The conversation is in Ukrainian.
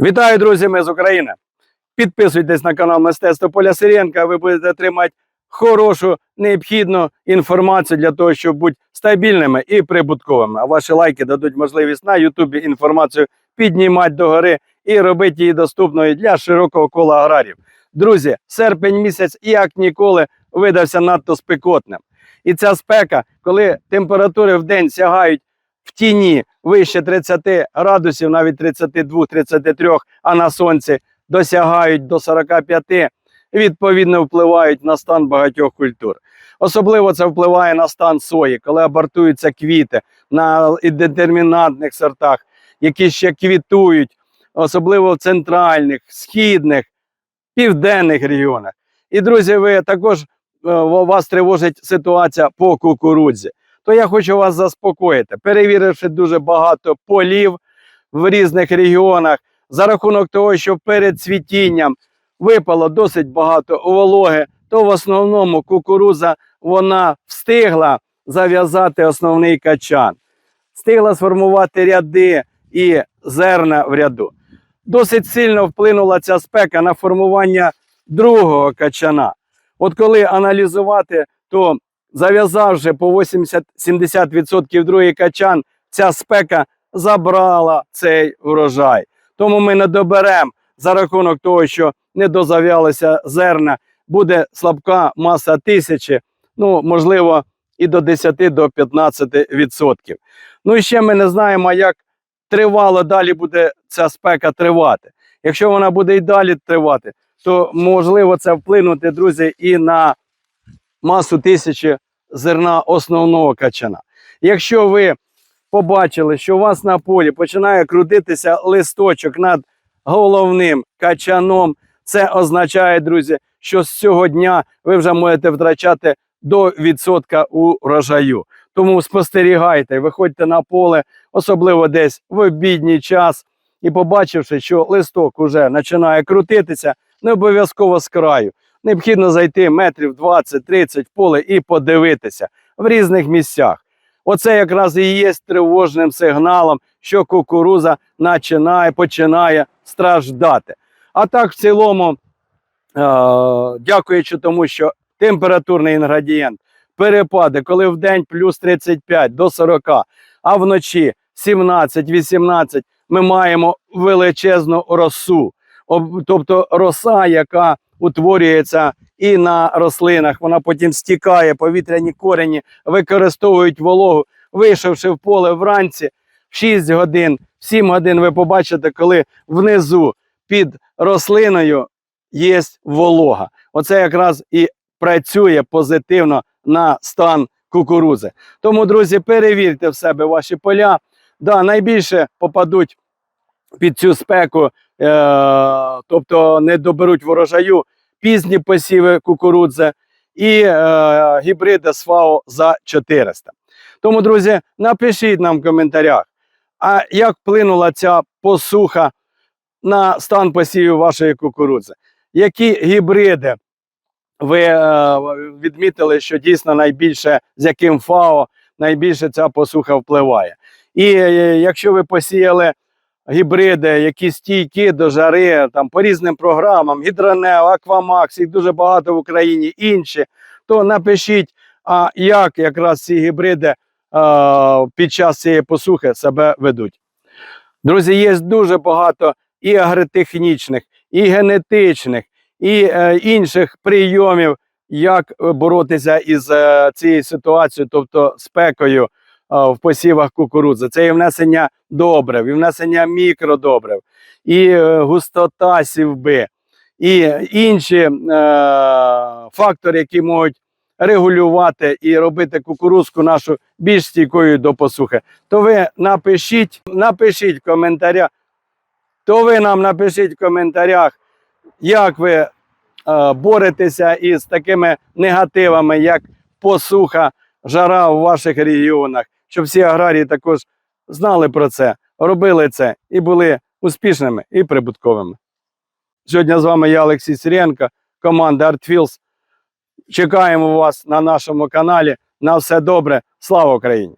Вітаю, друзі, ми з України. Підписуйтесь на канал Мистецтво Поля Сиренка, ви будете отримати хорошу, необхідну інформацію для того, щоб бути стабільними і прибутковими. А ваші лайки дадуть можливість на Ютубі інформацію піднімати догори і робити її доступною для широкого кола аграрів. Друзі, серпень місяць, як ніколи, видався надто спекотним. І ця спека, коли температури в день сягають в тіні вище 30 градусів, навіть 32-33, а на сонці досягають до 45, відповідно впливають на стан багатьох культур. Особливо це впливає на стан сої, коли абортуються квіти на детермінантних сортах, які ще квітують, особливо в центральних, східних, південних регіонах. І, друзі, ви також е, вас тривожить ситуація по кукурудзі то я хочу вас заспокоїти, перевіривши дуже багато полів в різних регіонах, за рахунок того, що перед цвітінням випало досить багато вологи, то в основному кукуруза вона встигла зав'язати основний качан, встигла сформувати ряди і зерна в ряду. Досить сильно вплинула ця спека на формування другого качана. От коли аналізувати, то зав'язавши по 80-70% другий качан, ця спека забрала цей врожай. Тому ми не доберемо за рахунок того, що не дозав'ялися зерна, буде слабка маса тисячі, ну можливо, і до 10 до 15%. Ну і ще ми не знаємо, як тривало далі буде ця спека тривати. Якщо вона буде і далі тривати, то можливо це вплинути, друзі, і на масу тисячі зерна основного качана. Якщо ви побачили, що у вас на полі починає крутитися листочок над головним качаном, це означає, друзі, що з цього дня ви вже можете втрачати до відсотка урожаю. Тому спостерігайте, виходьте на поле, особливо десь в обідній час, і побачивши, що листок уже починає крутитися, не обов'язково з краю. Необхідно зайти метрів 20-30 в поле і подивитися в різних місцях. Оце якраз і є тривожним сигналом, що кукуруза починає, починає страждати. А так, в цілому, е, дякуючи тому, що температурний інгредієнт перепаде, коли в день плюс 35 до 40, а вночі 17-18, ми маємо величезну росу. Об- Тобто роса, яка утворюється і на рослинах, вона потім стікає, повітряні корені використовують вологу. Вийшовши в поле вранці, в 6 годин, в 7 годин ви побачите, коли внизу під рослиною є волога. Оце якраз і працює позитивно на стан кукурузи. Тому, друзі, перевірте в себе ваші поля. Да, найбільше попадуть під цю спеку, тобто не доберуть ворожаю пізні посіви кукурудзи і е, гібриди СВАО за 400. Тому, друзі, напишіть нам в коментарях, а як вплинула ця посуха на стан посівів вашої кукурудзи? Які гібриди ви е, відмітили, що дійсно найбільше з яким ФАО найбільше ця посуха впливає? І е, якщо ви посіяли гібриди, які стійкі до жари, там по різним програмам, Гідронео, Аквамакс, їх дуже багато в Україні, інші, то напишіть, а як якраз ці гібриди а, під час цієї посухи себе ведуть. Друзі, є дуже багато і агротехнічних, і генетичних, і е, інших прийомів, як боротися із е, цією ситуацією, тобто спекою в посівах кукурудзи. Це і внесення добрив, і внесення мікродобрив, і е, густота сівби, і інші е, фактори, які можуть регулювати і робити кукурузку нашу більш стійкою до посухи. То ви напишіть, напишіть в коментарях, то ви нам напишіть в коментарях, як ви е, боретеся із такими негативами, як посуха, жара в ваших регіонах, щоб всі аграрії також знали про це, робили це і були успішними і прибутковими. Сьогодні з вами я, Олексій Сиренко, команда ArtFields. Чекаємо вас на нашому каналі. На все добре. Слава Україні!